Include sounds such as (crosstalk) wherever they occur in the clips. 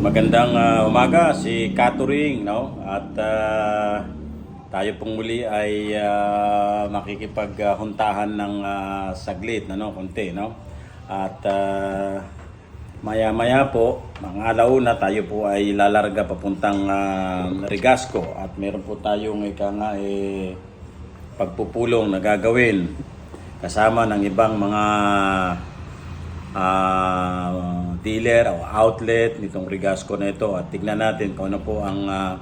Magandang ah, umaga si Katuring, no? At ah, tayo pong muli ay uh, makikipaghuntahan ng ah, saglit, ano, konti, no? At ah, maya-maya po, mga alauna, tayo po ay lalarga papuntang ah, Rigasco at meron po tayong ika nga eh, pagpupulong na gagawin kasama ng ibang mga ah, dealer o outlet nitong Rigasco na ito at tignan natin kung ano po ang ah,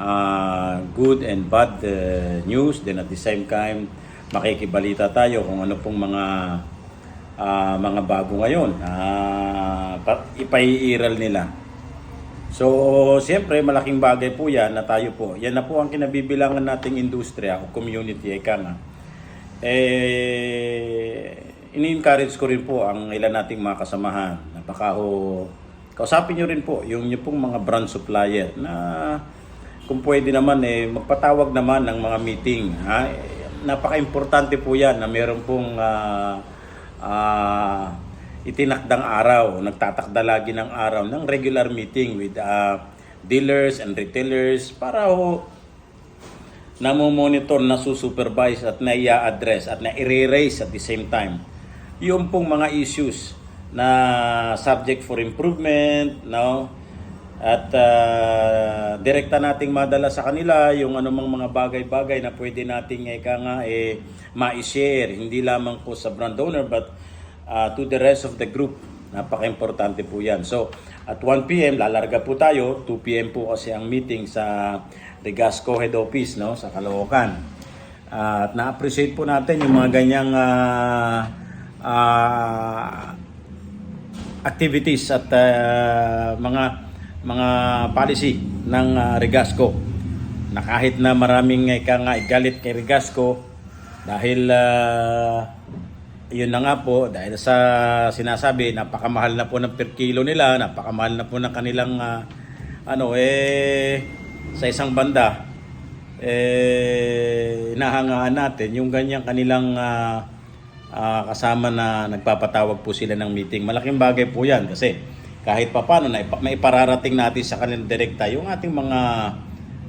ah, good and bad eh, news then at the same time makikibalita tayo kung ano pong mga ah, mga bago ngayon uh, ipaiiral nila So, siyempre, malaking bagay po yan na tayo po. Yan na po ang kinabibilangan nating industriya o community, ika nga. Eh, ini-encourage ko rin po ang ilan nating mga kasamahan. Napaka ho, kausapin nyo rin po yung nyo pong mga brand supplier na kung pwede naman eh, magpatawag naman ng mga meeting. Ha? Napaka-importante po yan na meron pong ah, ah, itinakdang araw, nagtatakda lagi ng araw ng regular meeting with uh, dealers and retailers para ho namomonitor, nasusupervise at nai-address at nai-raise at the same time yung pong mga issues na subject for improvement, no? At uh, direkta nating madala sa kanila yung anumang mga bagay-bagay na pwede nating eka nga eh, ma-share, hindi lamang po sa brand owner but uh, to the rest of the group. Napaka-importante po yan. So, at 1 p.m. lalarga po tayo. 2 p.m. po kasi ang meeting sa Regasco Head Office no, sa Caloocan. Uh, at na-appreciate po natin yung mga ganyang uh, uh, activities at uh, mga mga policy ng uh, Regasco na kahit na maraming ika nga igalit kay Regasco dahil uh, yun na nga po dahil sa sinasabi napakamahal na po ng per kilo nila napakamahal na po ng kanilang ah, ano eh sa isang banda eh nahangaan natin yung ganyang kanilang ah, ah, kasama na nagpapatawag po sila ng meeting malaking bagay po yan kasi kahit papano na ipa- maipararating natin sa kanilang direkta yung ating mga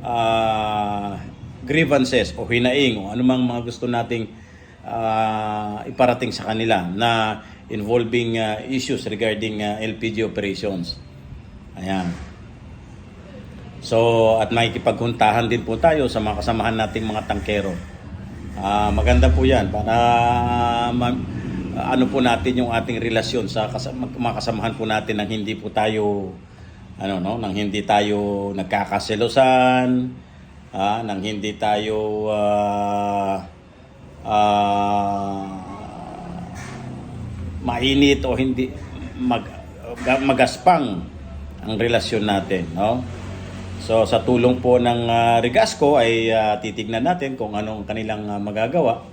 ah, grievances o hinaing o anumang mga gusto nating ah, iparating sa kanila na involving ah, issues regarding ah, LPG operations. Ayan. So, at makikipaghuntahan din po tayo sa mga kasamahan nating mga tangkero. Ah, maganda po yan para ma- ano po natin yung ating relasyon sa kas- mga kasamahan po natin nang hindi po tayo ano no nang hindi tayo nagkakaselosan ah, nang hindi tayo ah, ah, mainit o hindi mag, ga- magaspang ang relasyon natin, no? So sa tulong po ng ah, Regasco ay ah, titignan natin kung anong kanilang ah, magagawa.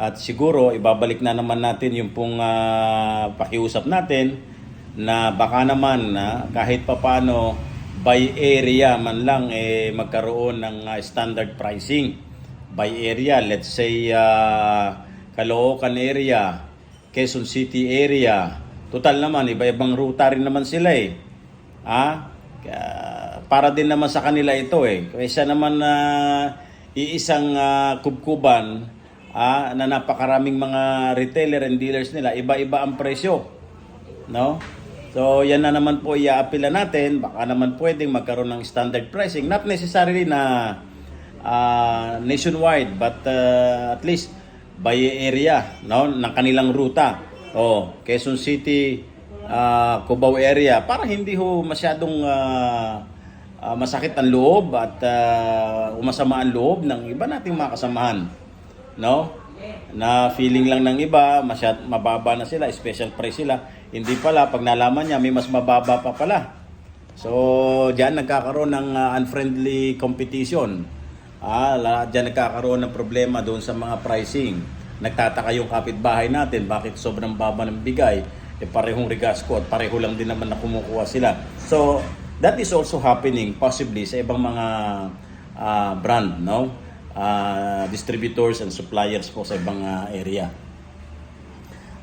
At siguro ibabalik na naman natin yung pong ah, pakiusap natin na baka naman na kahit papano by area man lang eh magkaroon ng ah, standard pricing by area. Let's say uh, Caloocan area, Quezon City area. Total naman, iba-ibang ruta rin naman sila eh. Ah, Kaya, para din naman sa kanila ito eh. Kaysa naman na iisang ah, kubkuban ah, na napakaraming mga retailer and dealers nila, iba-iba ang presyo. No? So, yan na naman po iaapila natin. Baka naman pwedeng magkaroon ng standard pricing. Not necessarily na uh, nationwide, but uh, at least by area no, ng kanilang ruta. Oh, Quezon City, uh, Cubao area, para hindi ho masyadong uh, uh, masakit ang loob at uh, umasama ang loob ng iba nating mga kasamahan. No? Na feeling lang ng iba, masyad, mababa na sila, special price sila. Hindi pala, pag nalaman niya, may mas mababa pa pala. So, diyan nagkakaroon ng uh, unfriendly competition. Ah, diyan nagkakaroon ng problema doon sa mga pricing. Nagtataka yung kapitbahay natin, bakit sobrang baba ng bigay? Eh parehong Regasco at pareho lang din naman na kumukuha sila. So, that is also happening possibly sa ibang mga ah, brand, no? Ah, distributors and suppliers po sa ibang ah, area.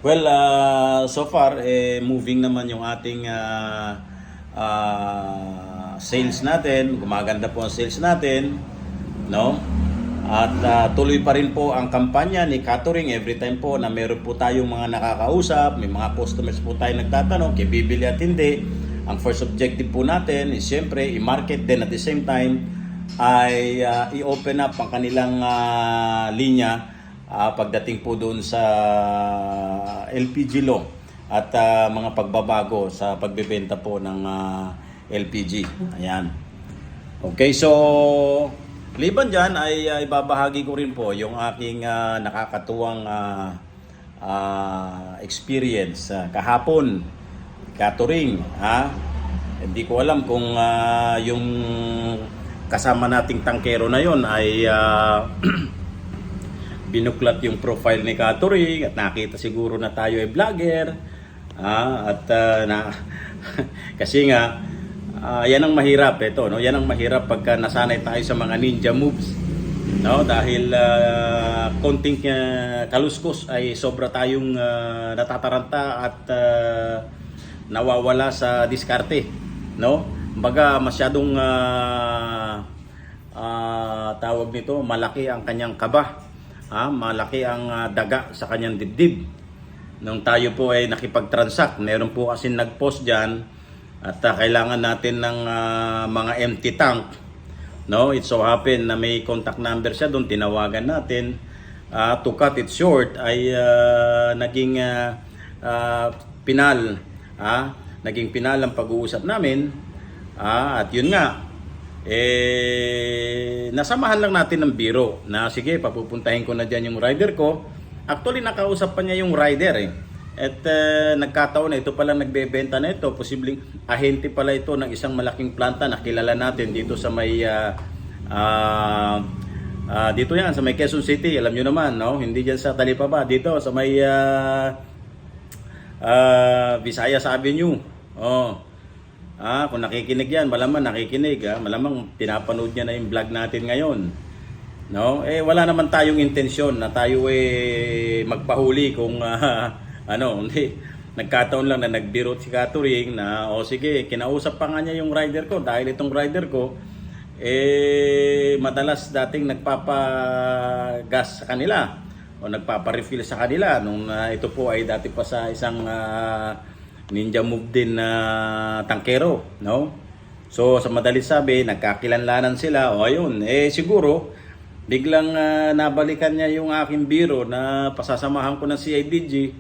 Well, uh, so far, eh, moving naman yung ating uh, ah, sales natin, gumaganda po ang sales natin, no? At ah, tuloy pa rin po ang kampanya ni Catering every time po na meron po tayong mga nakakausap, may mga customers po tayo nagtatanong, kay bibili at hindi. Ang first objective po natin is syempre i-market din at the same time ay ah, i-open up ang kanilang ah, linya ah, pagdating po doon sa LPG law at ah, mga pagbabago sa pagbebenta po ng ah, LPG. Ayan. Okay, so liban dyan ay uh, ibabahagi ko rin po yung aking ah, nakakatuwang ah, ah, experience ah, kahapon catering ha? Hindi ko alam kung ah, yung kasama nating tangkero na yon ay ah, (clears throat) binuklat yung profile ni Catering at nakita siguro na tayo ay vlogger ah, at ah, na (laughs) kasi nga ah, yan ang mahirap ito no? Yan ang mahirap pagka nasanay tayo sa mga ninja moves no? Dahil ah, konting ah, kaluskos ay sobra tayong ah, natataranta at ah, nawawala sa diskarte no? Baga masyadong ah, ah, tawag nito malaki ang kanyang kaba ah, malaki ang ah, daga sa kanyang dibdib. Nung tayo po ay nakipag-transact meron po kasi nag-post diyan at ah, kailangan natin ng ah, mga empty tank no? It so happen na may contact number siya doon tinawagan natin. Ah, to cut it short ay ah, naging ah, ah, pinal ah, naging pinal ang pag-uusap namin. Ah, at yun nga eh nasamahan lang natin ng biro na sige papupuntahin ko na diyan yung rider ko. Actually nakausap pa niya yung rider eh. At eh, nagkataon na ito pala nagbebenta na ito. Posibleng ahente pala ito ng isang malaking planta na kilala natin dito sa may ah, ah, ah, dito yan sa may Quezon City. Alam nyo naman no? Hindi diyan sa Talipapa dito sa may ah, ah, Visayas Avenue oh Ah, kung nakikinig yan, malamang nakikinig, ah. malamang pinapanood niya na yung vlog natin ngayon. No? Eh wala naman tayong intensyon na tayo eh magpahuli kung (laughs) ah, ano, hindi nagkataon lang na nagbiro si Catering na o sige, kinausap pa nga niya yung rider ko dahil itong rider ko eh madalas dating nagpapagas sa kanila o nagpapa-refill sa kanila nung ah, ito po ay dati pa sa isang ah, ninja move din na tangkero, no? So sa madali sabi, nagkakilanlanan sila. O ayun, eh siguro biglang ah, nabalikan niya yung aking biro na pasasamahan ko ng CIDG.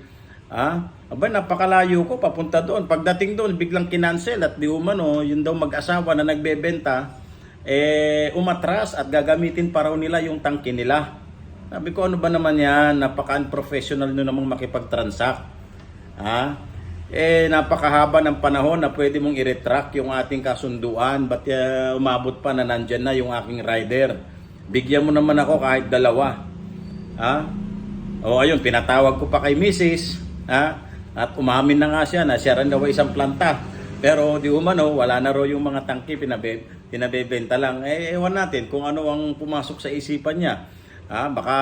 Ah, aba napakalayo ko papunta doon. Pagdating doon, biglang kinansel at di umano, yun daw mag-asawa na nagbebenta eh umatras at gagamitin pa raw nila yung tangke nila. Sabi ko ano ba naman yan, napaka-unprofessional nyo namang makipag-transact. Ha? Eh, napakahaba ng panahon na pwede mong i-retract yung ating kasunduan. Ba't uh, umabot pa na nandyan na yung aking rider? Bigyan mo naman ako kahit dalawa. Ha? O ayun, pinatawag ko pa kay Mrs. Ha? At umamin na nga siya na siya rin daw isang planta. Pero di umano, wala na raw yung mga tangki, pinabe, pinabebenta lang. Eh, ewan natin kung ano ang pumasok sa isipan niya. Ah, baka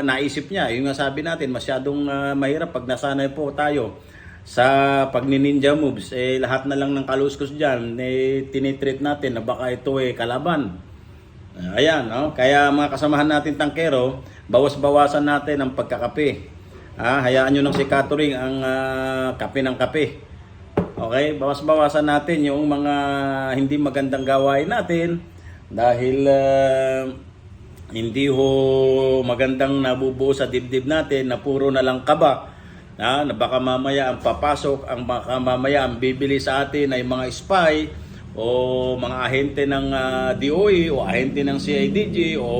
naisip niya, yung nga sabi natin, masyadong ah, mahirap pag nasanay po tayo sa pagni-ninja moves. Eh, lahat na lang ng kaluskos dyan, eh, tinitreat natin na baka ito eh kalaban. Ayan, no? kaya mga kasamahan natin tangkero, bawas-bawasan natin ang pagkakape. Ah, hayaan nyo ng si Catering ang ah, kape ng kape. Okay, bawas-bawasan natin yung mga hindi magandang gawain natin dahil ah, hindi ho magandang nabubuo sa dibdib natin na puro na lang kaba. Na, na baka mamaya ang papasok, ang baka mamaya ang bibili sa atin ay mga spy o mga ahente ng ah, DOE o ahente ng CIDG o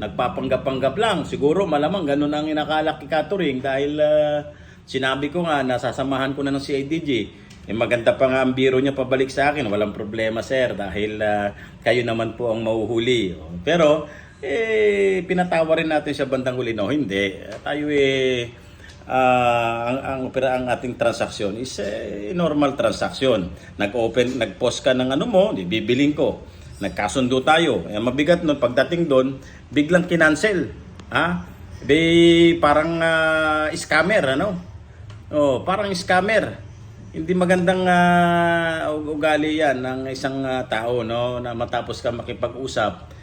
nagpapanggap-panggap lang. Siguro malamang ganun ang inakala kay Catering dahil ah, sinabi ko nga nasasamahan ko na ng CIDG. Eh, maganda pa nga ang biro niya pabalik sa akin. Walang problema, sir, dahil ah, kayo naman po ang mahuhuli. Pero, eh, pinatawa rin natin sa bandang huli. No, hindi. Tayo eh, ah, ang, ang, pero ang ating transaksyon is eh, normal transaksyon. Nag-open, nag-post ka ng ano mo, di bibiling ko. Nagkasundo tayo. Eh, mabigat nun, pagdating doon, biglang kinancel. Ha? Di, parang ah, scammer, ano? Oh, parang scammer. hindi magandang ah, ugali yan ng isang ah, tao no na matapos ka makipag-usap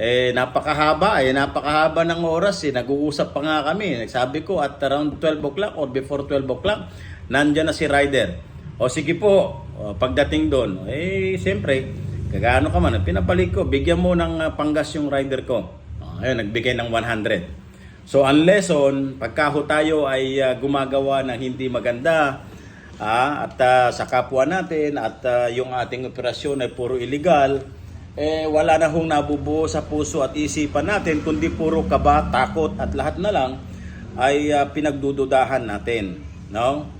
eh napakahaba. Eh napakahaba ng oras. Eh nag-uusap pa nga kami. Nagsabi ko at around 12 o'clock or before 12 o'clock nandyan na si rider. O sige po. Pagdating doon eh siyempre kagaano ka man pinapalik ko. Bigyan mo ng ah, panggas yung rider ko. O, ayun nagbigay ng 100 so ang lesson pagka ho tayo ay ah, gumagawa ng hindi maganda Ah, at ah, sa kapwa natin at ah, yung ating operasyon ay puro illegal, eh wala na hong nabubuo sa puso at isipan natin kundi puro kaba, takot at lahat na lang ay ah, pinagdududahan natin, no?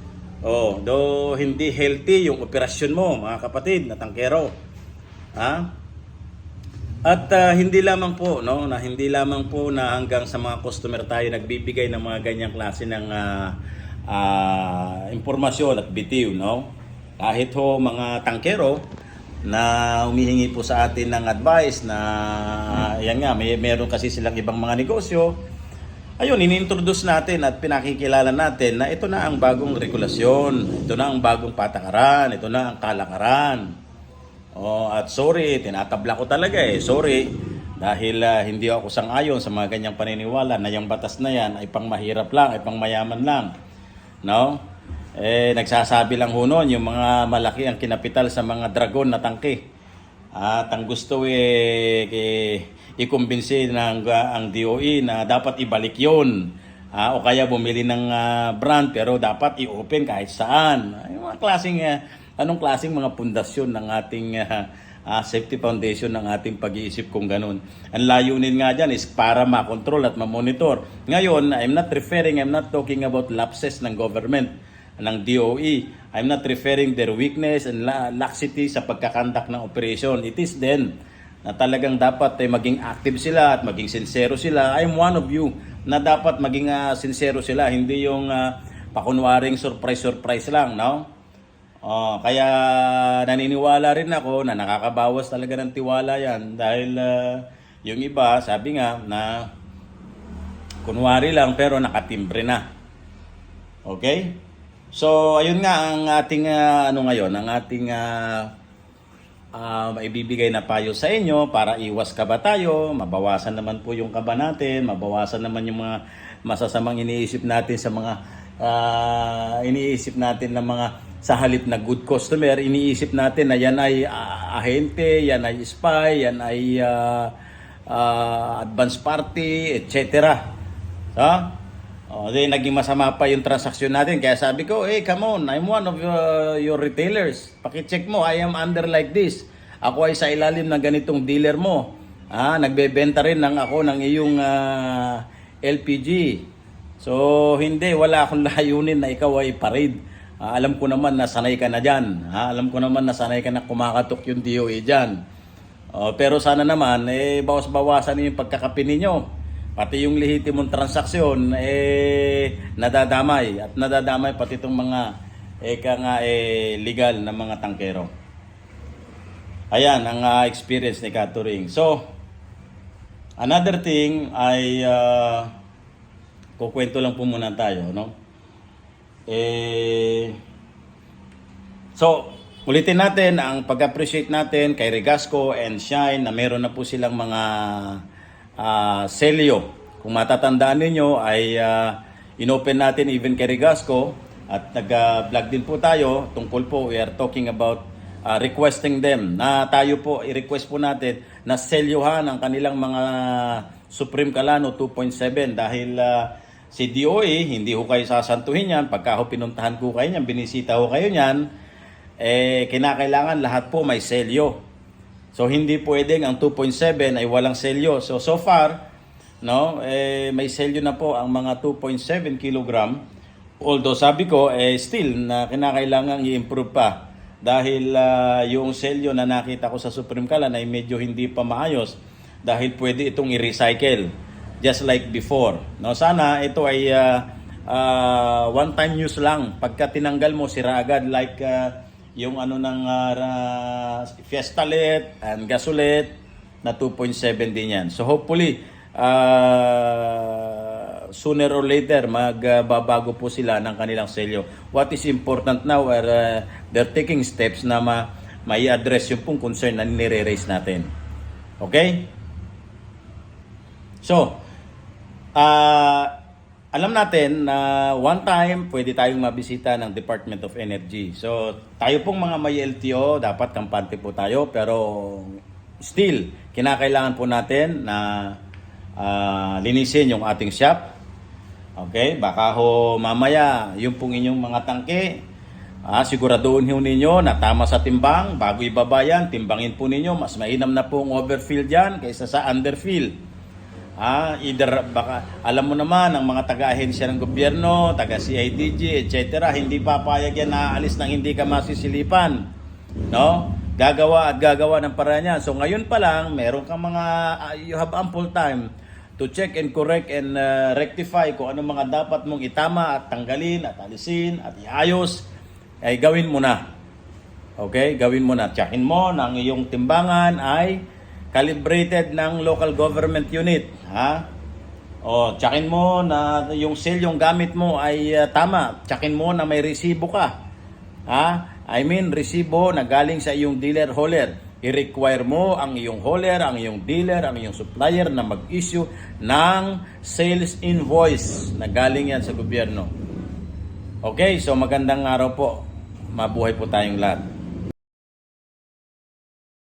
Oh, do hindi healthy yung operasyon mo, mga kapatid, na tangkero. Ha? At ah, hindi lamang po no, na hindi lamang po na hanggang sa mga customer tayo nagbibigay ng mga ganyang klase ng ah, ah, impormasyon at bitiw, no? Kahit ho mga tangkero na humihingi po sa atin ng advice na yan nga, may meron kasi silang ibang mga negosyo. Ayun, ini-introduce natin at pinakikilala natin na ito na ang bagong regulasyon, ito na ang bagong patakaran, ito na ang kalakaran. Oh, at sorry, tinatabla ko talaga eh. Sorry dahil ah, hindi ako sang-ayon sa mga ganyang paniniwala na yung batas na yan ay pang mahirap lang, ay pang mayaman lang. No? Eh nagsasabi lang ho noon yung mga malaki ang kinapital sa mga dragon na tangke. At ang gusto eh, eh ikumbinsi ng ah, ang DOE na dapat ibalik 'yon. Ah, o kaya bumili ng ah, brand pero dapat i-open kahit saan. Yung mga klaseng ah, anong klaseng mga pundasyon ng ating ah, ah, safety foundation ng ating pag-iisip kung ganun. Ang layunin nga dyan is para makontrol at ma-monitor. Ngayon, I'm not referring, I'm not talking about lapses ng government, ng DOE. I'm not referring their weakness and la- laxity sa pagkakandak ng operation. It is then na talagang dapat ay maging active sila at maging sincero sila. I'm one of you na dapat maging ah, sincero sila, hindi yung ah, pakunwaring surprise-surprise lang, no? Oh, kaya naniniwala rin ako na nakakabawas talaga ng tiwala yan dahil ah, yung iba, sabi nga na kunwari lang pero nakatimbre na. Okay? So, ayun nga ang ating ah, ano ngayon, ang ating ah, ah, maibibigay na payo sa inyo para iwas kaba tayo, mabawasan naman po yung kaba natin, mabawasan naman yung mga masasamang iniisip natin sa mga ah, iniisip natin ng mga sa halip na good customer, iniisip natin na yan ay ah, ahente, yan ay spy, yan ay ah, ah, advance party, etc. Ha? Oh, then naging masama pa yung transaksyon natin. Kaya sabi ko, hey, come on, I'm one of uh, your retailers. Pakicheck mo, I am under like this. Ako ay sa ilalim ng ganitong dealer mo. Ah, nagbebenta rin ng ako ng iyong ah, LPG. So, hindi, wala akong (laughs) layunin na ikaw ay parade. Ah, alam ko naman na sanay ka na dyan. Ah, alam ko naman na sanay ka na kumakatok yung DOE dyan. Oh, pero sana naman, eh, bawas-bawasan yung pagkakapi ninyo. Pati yung lehitimong transaksyon, eh, nadadamay. At nadadamay pati itong mga, eka nga, eh, legal na mga tangkero. Ayan, ang ah, experience ni Katuring. So, another thing ay, uh, kukwento lang po muna tayo, no? Eh, So, ulitin natin ang pag-appreciate natin kay Regasco and Shine na meron na po silang mga ah, selyo. Kung matatandaan ninyo ay ah, inopen natin even kay Regasco at nag-vlog din po tayo tungkol po we are talking about ah, requesting them na tayo po i-request po natin na selyohan ang kanilang mga Supreme Calano 2.7 dahil ah, si DOE hindi ho kayo sasantuhin yan pagka ho pinuntahan ko kayo niyan binisita ho kayo niyan eh kinakailangan lahat po may selyo. So hindi pwedeng ang 2.7 ay walang selyo. So so far, no, eh may selyo na po ang mga 2.7 kilogram. Although sabi ko eh still na kinakailangan i-improve pa dahil ah, yung selyo na nakita ko sa Supreme Kalan ay medyo hindi pa maayos dahil pwede itong i-recycle just like before. No, sana ito ay ah, ah, one time use lang. Pagka tinanggal mo sira agad like ah, yung ano ng uh, Fiestalet and Gasolet na 2.7 din yan. So hopefully uh, sooner or later magbabago po sila ng kanilang selyo. What is important now are uh, they're taking steps na ma mai address yung pong concern na nire-raise natin. Okay? So, ah alam natin na one time pwede tayong mabisita ng Department of Energy. So, tayo pong mga may LTO, dapat kampante po tayo pero still kinakailangan po natin na ah, linisin yung ating shop. Okay, baka ho mamaya yung pong inyong mga tangke, ah, siguraduhin ho ninyo na tama sa timbang bago ibaba yan, timbangin po ninyo, mas mainam na pong overfill yan kaysa sa underfill. Ah, either baka alam mo naman ang mga taga-ahensya ng gobyerno, taga CIDG, etc. hindi papayag yan na aalis nang hindi ka masisilipan. No? Gagawa at gagawa ng paraan yan. So ngayon pa lang, meron kang mga ah, you have ample time to check and correct and uh, rectify kung ano mga dapat mong itama at tanggalin at alisin at iayos ay gawin mo na. Okay? Gawin mo na. Tsakin mo na ang iyong timbangan ay calibrated ng local government unit. Ha? O, tsakin mo na yung sale yung gamit mo ay uh, tama. Tsakin mo na may resibo ka. Ha? I mean, resibo na galing sa iyong dealer hauler. I-require mo ang iyong hauler, ang iyong dealer, ang iyong supplier na mag-issue ng sales invoice na galing yan sa gobyerno. Okay, so magandang araw po. Mabuhay po tayong lahat.